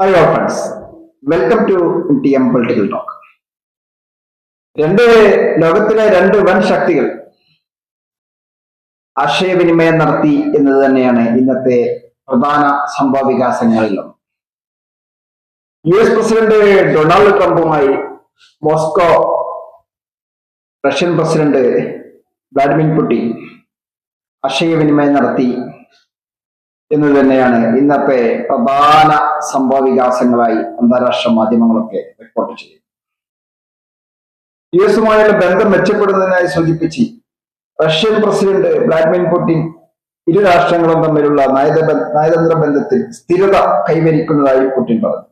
Hello friends welcome to T M political talk രണ്ട് ലോകത്തിലെ രണ്ട് വൻ ശക്തികൾ ആശയവിനിമയം നടത്തി എന്നത് തന്നെയാണ് ഇന്നത്തെ പ്രധാന സംഭവവികാസങ്ങളിലൊന്ന് U S president Donald ട്രംപുമായി Moscow Russian president Vladimir Putin ആശയവിനിമയം നടത്തി എന്ന് തന്നെയാണ് ഇന്നത്തെ പ്രധാന സംഭവ വികാസങ്ങളായി അന്താരാഷ്ട്ര മാധ്യമങ്ങളൊക്കെ റിപ്പോർട്ട് ചെയ്യുന്നത്. യു എസുമായുള്ള ബന്ധം മെച്ചപ്പെടുന്നതിനായി സൂചിപ്പിച്ച് റഷ്യൻ പ്രസിഡന്റ് വ്ളാഡിമിർ പുടിൻ ഇരു രാഷ്ട്രങ്ങളും തമ്മിലുള്ള നയതന്ത്ര ബന്ധത്തിൽ സ്ഥിരത കൈവരിക്കുന്നതായി പുടിൻ പറഞ്ഞു.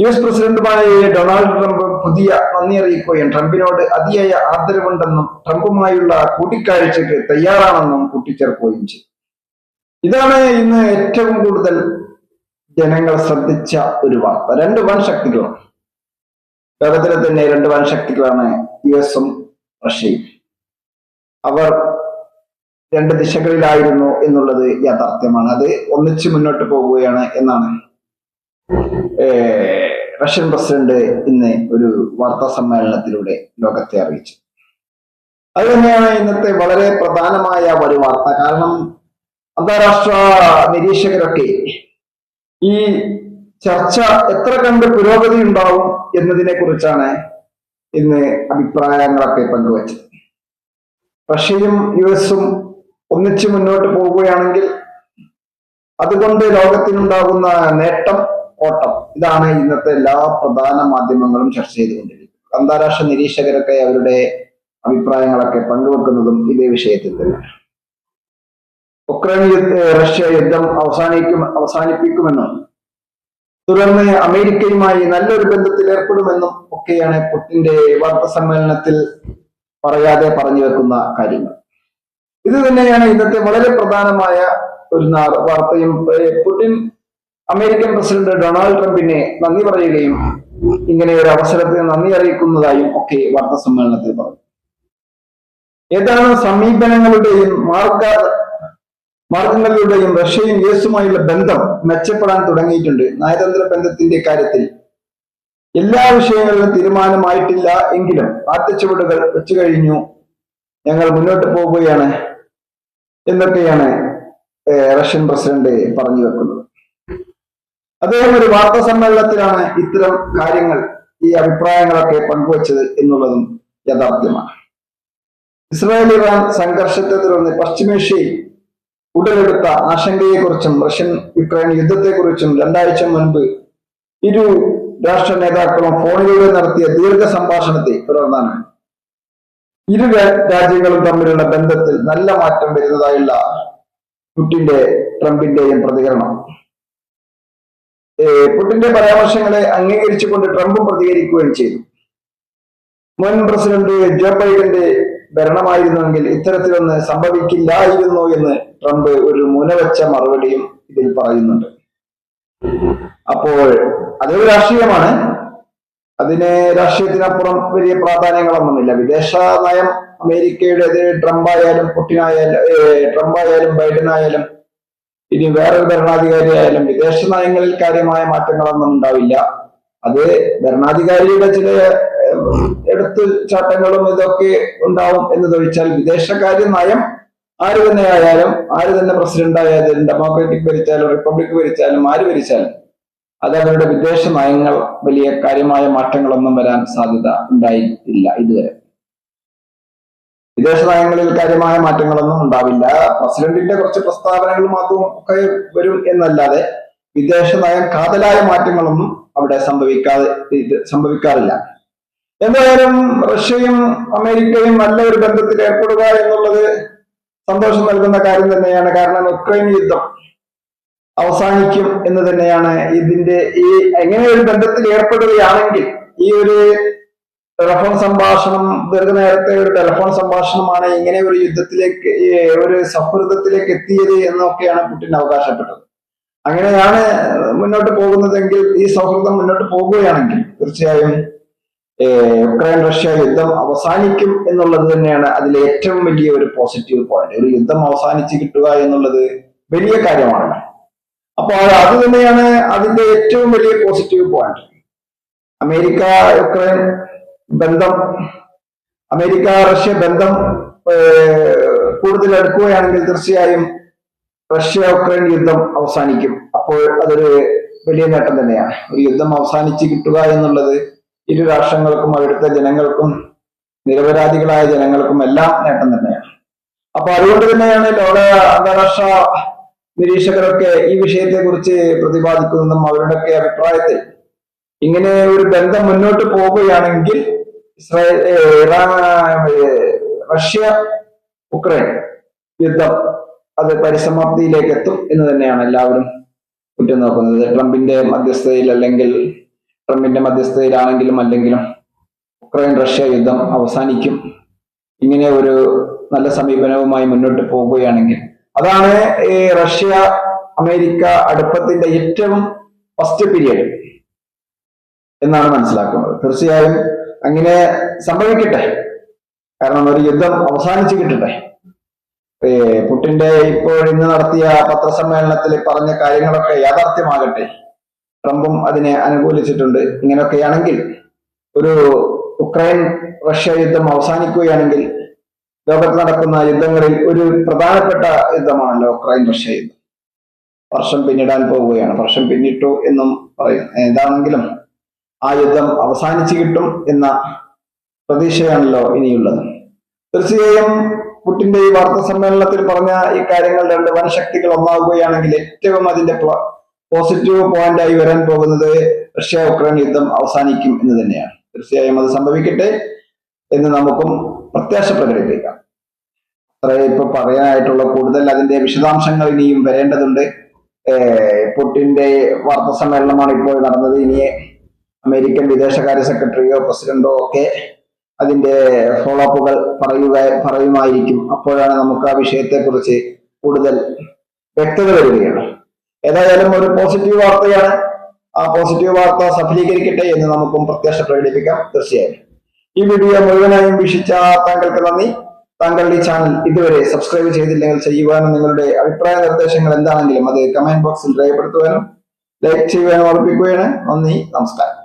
യു എസ് പ്രസിഡന്റുമായ ഡൊണാൾഡ് ട്രംപ് പുതിയ നന്ദി അറിയിക്കുകയും ട്രംപിനോട് അതിയായ ആദരവുണ്ടെന്നും ട്രംപുമായുള്ള കൂടിക്കാഴ്ചയ്ക്ക് തയ്യാറാണെന്നും കൂട്ടിച്ചേർക്കുകയും ചെയ്തു. ഇതാണ് ഇന്ന് ഏറ്റവും കൂടുതൽ ജനങ്ങൾ ശ്രദ്ധിച്ച ഒരു വാർത്ത. രണ്ട് വൻ ശക്തികളാണ് ലോകത്തിലെ തന്നെ രണ്ട് വൻ ശക്തികളാണ് യു എസും റഷ്യയും. അവർ രണ്ട് ദിശകളിലായിരുന്നു എന്നുള്ളത് യാഥാർത്ഥ്യമാണ്. അത് ഒന്നിച്ച് മുന്നോട്ട് പോവുകയാണ് എന്നാണ് റഷ്യൻ പ്രസിഡന്റ് ഇന്ന് ഒരു വാർത്താ സമ്മേളനത്തിലൂടെ ലോകത്തെ അറിയിച്ചത്. അത് തന്നെയാണ് ഇന്നത്തെ വളരെ പ്രധാനമായ ഒരു വാർത്ത. കാരണം അന്താരാഷ്ട്ര നിരീക്ഷകരൊക്കെ ഈ ചർച്ച എത്ര കണ്ട് പുരോഗതി ഉണ്ടാവും എന്നതിനെ കുറിച്ചാണ് ഇന്ന് അഭിപ്രായങ്ങളൊക്കെ പങ്കുവച്ചത്. റഷ്യയും യു എസും ഒന്നിച്ച് മുന്നോട്ട് പോവുകയാണെങ്കിൽ അതുകൊണ്ട് ലോകത്തിനുണ്ടാകുന്ന നേട്ടം ഓട്ടം ഇതാണ് ഇന്നത്തെ എല്ലാ പ്രധാന മാധ്യമങ്ങളും ചർച്ച ചെയ്തുകൊണ്ടിരിക്കുന്നത്. അന്താരാഷ്ട്ര നിരീക്ഷകരൊക്കെ അവരുടെ അഭിപ്രായങ്ങളൊക്കെ പങ്കുവെക്കുന്നതും ഇതേ വിഷയത്തിൽ തന്നെയാണ്. ഉക്രൈൻ റഷ്യ യുദ്ധം അവസാനിക്കും അവസാനിപ്പിക്കുമെന്നും തുടർന്ന് അമേരിക്കയുമായി നല്ലൊരു ബന്ധത്തിൽ ഏർപ്പെടുമെന്നും ഒക്കെയാണ് പുട്ടിന്റെ വാർത്താ സമ്മേളനത്തിൽ പറയാതെ പറഞ്ഞു വെക്കുന്ന കാര്യങ്ങൾ. ഇത് തന്നെയാണ് ഇന്നത്തെ വളരെ പ്രധാനമായ ഒരു വാർത്തയും പുടിൻ അമേരിക്കൻ പ്രസിഡന്റ് ഡൊണാൾഡ് ട്രംപിനെ നന്ദി പറയുകയും ഇങ്ങനെ ഒരു അവസരത്തിന് നന്ദി അറിയിക്കുന്നതായും ഒക്കെ വാർത്താ സമ്മേളനത്തിൽ പറഞ്ഞു. ഏതാണ് സമീപനങ്ങളുടെയും മാർഗ മാർഗങ്ങളിലൂടെയും റഷ്യയും യു എസുമായുള്ള ബന്ധം മെച്ചപ്പെടാൻ തുടങ്ങിയിട്ടുണ്ട്. നയതന്ത്ര ബന്ധത്തിന്റെ കാര്യത്തിൽ എല്ലാ വിഷയങ്ങളിലും തീരുമാനമായിട്ടില്ല എങ്കിലും ആത്തച്ചുവടുകൾ വെച്ചു കഴിഞ്ഞു. ഞങ്ങൾ മുന്നോട്ട് പോവുകയാണ് എന്നൊക്കെയാണ് റഷ്യൻ പ്രസിഡന്റ് പറഞ്ഞു വെക്കുന്നത്. അദ്ദേഹം ഒരു വാർത്താ സമ്മേളനത്തിലാണ് ഇത്തരം കാര്യങ്ങൾ ഈ അഭിപ്രായങ്ങളൊക്കെ പങ്കുവച്ചത് എന്നുള്ളതും യാഥാർത്ഥ്യമാണ്. ഇസ്രായേൽ ഇറാൻ സംഘർഷത്തെ തുടർന്ന് പശ്ചിമേഷ്യയിൽ ഉടലെടുത്ത ആശങ്കയെക്കുറിച്ചും റഷ്യൻ യുക്രൈൻ യുദ്ധത്തെക്കുറിച്ചും രണ്ടാഴ്ച മുൻപ് ഇരു രാഷ്ട്ര നേതാക്കളും ഫോണിലൂടെ നടത്തിയ ദീർഘ സംഭാഷണത്തെ തുടർന്നാണ്. ഇരു രാജ്യങ്ങളും തമ്മിലുള്ള ബന്ധത്തിൽ നല്ല മാറ്റം വരുന്നതായുള്ള പുട്ടിന്റെ ട്രംപിന്റെയും പ്രതികരണം. പുട്ടിന്റെ പരാമർശങ്ങളെ അംഗീകരിച്ചുകൊണ്ട് ട്രംപും പ്രതികരിക്കുകയും ചെയ്തു. മുൻ പ്രസിഡന്റ് ജോ ബൈഡന്റെ ഭരണമായിരുന്നുവെങ്കിൽ ഇത്തരത്തിലൊന്ന് സംഭവിക്കില്ലായിരുന്നു എന്ന് ട്രംപ് ഒരു മുനവച്ച മറുപടിയും ഇതിൽ പറയുന്നുണ്ട്. അപ്പോൾ അതൊരു രാഷ്ട്രീയമാണ്. അതിന് രാഷ്ട്രീയത്തിനപ്പുറം വലിയ പ്രാധാന്യങ്ങളൊന്നുമില്ല. വിദേശ നയം അമേരിക്കയുടേത് ട്രംപ് ആയാലും പുട്ടിനായാലും ട്രംപ് ആയാലും ബൈഡൻ ആയാലും ഇനി വേറൊരു ഭരണാധികാരി ആയാലും വിദേശ നയങ്ങളിൽ കാര്യമായ മാറ്റങ്ങളൊന്നും ഉണ്ടാവില്ല. അത് ഭരണാധികാരിയുടെ ചില എടുത്തു ചാട്ടങ്ങളും ഇതൊക്കെ ഉണ്ടാവും എന്നതൊഴിച്ചാൽ വിദേശകാര്യ നയം ആര് തന്നെ ആയാലും ആര് തന്നെ പ്രസിഡന്റ് ആയാലും ഡെമോക്രാറ്റിക് ഭരിച്ചാലും റിപ്പബ്ലിക് ഭരിച്ചാലും ആര് ഭരിച്ചാലും അത് അവരുടെ വിദേശ നയങ്ങൾ വലിയ കാര്യമായ മാറ്റങ്ങളൊന്നും വരാൻ സാധ്യത ഉണ്ടായിട്ടില്ല ഇതുവരെ. വിദേശ നയങ്ങളിൽ കാര്യമായ മാറ്റങ്ങളൊന്നും ഉണ്ടാവില്ല. പ്രസിഡന്റിന്റെ കുറച്ച് പ്രസ്താവനകൾ മാത്രം ഒക്കെ വരും എന്നല്ലാതെ വിദേശ നയം കാതലായ മാറ്റങ്ങളൊന്നും അവിടെ സംഭവിക്കാതെ സംഭവിക്കാറില്ല. എന്തായാലും റഷ്യയും അമേരിക്കയും നല്ല ഒരു ബന്ധത്തിൽ ഏർപ്പെടുക എന്നുള്ളത് സന്തോഷം നൽകുന്ന കാര്യം തന്നെയാണ്. കാരണം ഉക്രൈൻ യുദ്ധം അവസാനിക്കും എന്ന് തന്നെയാണ് ഇതിന്റെ ഈ എങ്ങനെ ഒരു ബന്ധത്തിൽ ഏർപ്പെടുകയാണെങ്കിൽ ഈ ഒരു ടെലഫോൺ സംഭാഷണം ദീർഘനേരത്തെ ഒരു ടെലഫോൺ സംഭാഷണമാണ് ഇങ്ങനെ ഒരു യുദ്ധത്തിലേക്ക് ഒരു സൗഹൃദത്തിലേക്ക് എത്തിയത് എന്നൊക്കെയാണ് പുടിൻ അവകാശപ്പെട്ടത്. അങ്ങനെയാണ് മുന്നോട്ട് പോകുന്നതെങ്കിൽ ഈ സൗഹൃദം മുന്നോട്ട് പോകുകയാണെങ്കിൽ തീർച്ചയായും ഏർ ഉക്രൈൻ റഷ്യ യുദ്ധം അവസാനിക്കും എന്നുള്ളത് തന്നെയാണ് അതിലെ ഏറ്റവും വലിയ ഒരു പോസിറ്റീവ് പോയിന്റ് ഒരു യുദ്ധം അവസാനിച്ച് കിട്ടുക എന്നുള്ളത് വലിയ കാര്യമാണ്. അപ്പോൾ അത് തന്നെയാണ് അതിന്റെ ഏറ്റവും വലിയ പോസിറ്റീവ് പോയിന്റ് അമേരിക്ക യുക്രൈൻ ബന്ധം അമേരിക്ക റഷ്യ ബന്ധം കൂടുതൽ എടുക്കുകയാണെങ്കിൽ തീർച്ചയായും റഷ്യ യുക്രൈൻ യുദ്ധം അവസാനിക്കും. അപ്പോൾ അതൊരു വലിയ നേട്ടം തന്നെയാണ്. ഒരു യുദ്ധം അവസാനിച്ച് കിട്ടുക എന്നുള്ളത് ഇരു രാഷ്ട്രങ്ങൾക്കും അവിടുത്തെ ജനങ്ങൾക്കും നിരപരാധികളായ ജനങ്ങൾക്കും എല്ലാം നേട്ടം തന്നെയാണ്. അപ്പൊ അതുകൊണ്ട് തന്നെയാണ് ലോക അന്താരാഷ്ട്ര നിരീക്ഷകരൊക്കെ ഈ വിഷയത്തെ കുറിച്ച് പ്രതിപാദിക്കുന്നതും അവരുടെയൊക്കെ അഭിപ്രായത്തിൽ ഇങ്ങനെ ഒരു ബന്ധം മുന്നോട്ട് പോവുകയാണെങ്കിൽ ഇസ്രായേൽ ഇറാൻ റഷ്യ ഉക്രൈൻ യുദ്ധം അത് പരിസമാപ്തിയിലേക്ക് എത്തും എന്ന് തന്നെയാണ് എല്ലാവരും ഉറ്റുനോക്കുന്നത് ട്രംപിന്റെ മധ്യസ്ഥതയിൽ അല്ലെങ്കിൽ ട്രംപിന്റെ മധ്യസ്ഥതയിലാണെങ്കിലും അല്ലെങ്കിലും ഉക്രൈൻ റഷ്യ യുദ്ധം അവസാനിക്കും. ഇങ്ങനെ ഒരു നല്ല സമീപനവുമായി മുന്നോട്ട് പോവുകയാണെങ്കിൽ അതാണ് ഈ റഷ്യ അമേരിക്ക അടുപ്പത്തിന്റെ ഏറ്റവും ഫസ്റ്റ് പീരിയഡ് എന്നാണ് മനസ്സിലാക്കുന്നത്. തീർച്ചയായും അങ്ങനെ സംഭവിക്കട്ടെ. കാരണം ഒരു യുദ്ധം അവസാനിച്ചു കിട്ടട്ടെ. പുട്ടിന്റെ ഇപ്പോൾ ഇന്ന് നടത്തിയ പത്രസമ്മേളനത്തിൽ പറഞ്ഞ കാര്യങ്ങളൊക്കെ യാഥാർത്ഥ്യമാകട്ടെ. ട്രംപും അതിനെ അനുകൂലിച്ചിട്ടുണ്ട്. ഇങ്ങനെയൊക്കെയാണെങ്കിൽ ഒരു ഉക്രൈൻ റഷ്യ യുദ്ധം അവസാനിക്കുകയാണെങ്കിൽ ലോകത്ത് നടക്കുന്ന യുദ്ധങ്ങളിൽ ഒരു പ്രധാനപ്പെട്ട യുദ്ധമാണല്ലോ ഉക്രൈൻ റഷ്യ യുദ്ധം. വർഷം പിന്നിടാൻ പോവുകയാണ്. വർഷം പിന്നിട്ടു എന്നും പറയും ഏതാണെങ്കിലും ആ യുദ്ധം അവസാനിച്ചു കിട്ടും എന്ന പ്രതീക്ഷയാണല്ലോ ഇനിയുള്ളത്. തീർച്ചയായും പുട്ടിന്റെ ഈ വാർത്താ സമ്മേളനത്തിൽ പറഞ്ഞ ഈ കാര്യങ്ങൾ രണ്ട് വനശക്തികൾ ഒന്നാകുകയാണെങ്കിൽ ഏറ്റവും അതിന്റെ പോസിറ്റീവ് പോയിന്റ് ആയി വരാൻ പോകുന്നത് റഷ്യ ഉക്രൈൻ യുദ്ധം അവസാനിക്കും എന്ന് തന്നെയാണ്. തീർച്ചയായും അത് സംഭവിക്കട്ടെ എന്ന് നമുക്കും പ്രത്യാശ പ്രകടിപ്പിക്കാം. അത്രേ ഇപ്പൊ പറയാനായിട്ടുള്ള കൂടുതൽ അതിന്റെ വിശദാംശങ്ങൾ ഇനിയും വരേണ്ടതുണ്ട്. പുട്ടിന്റെ വാർത്താ സമ്മേളനമാണ് ഇപ്പോൾ നടന്നത്. ഇനി അമേരിക്കൻ വിദേശകാര്യ സെക്രട്ടറിയോ പ്രസിഡന്റോ ഒക്കെ അതിന്റെ ഫോളോ അപ്പുകൾ പറയുക പറയുമായിരിക്കും. അപ്പോഴാണ് നമുക്ക് ആ വിഷയത്തെക്കുറിച്ച് കൂടുതൽ വ്യക്തത വരികയാണ്. ഏതായാലും ഒരു പോസിറ്റീവ് വാർത്തയാണ്. ആ പോസിറ്റീവ് വാർത്ത സഫലീകരിക്കട്ടെ എന്ന് നമുക്കും പ്രത്യാശ പ്രകടിപ്പിക്കാം. തീർച്ചയായും. ഈ വീഡിയോ മുഴുവനായും വീക്ഷിച്ച താങ്കൾക്ക് നന്ദി. താങ്കൾ ഈ ചാനൽ ഇതുവരെ സബ്സ്ക്രൈബ് ചെയ്തില്ലെങ്കിൽ ചെയ്യുവാനും നിങ്ങളുടെ അഭിപ്രായ നിർദ്ദേശങ്ങൾ എന്താണെങ്കിലും അത് കമന്റ് ബോക്സിൽ രേഖപ്പെടുത്തുവാനും ലൈക്ക് ചെയ്യുവാനും ഉറപ്പിക്കുകയാണ്. നന്ദി. നമസ്കാരം.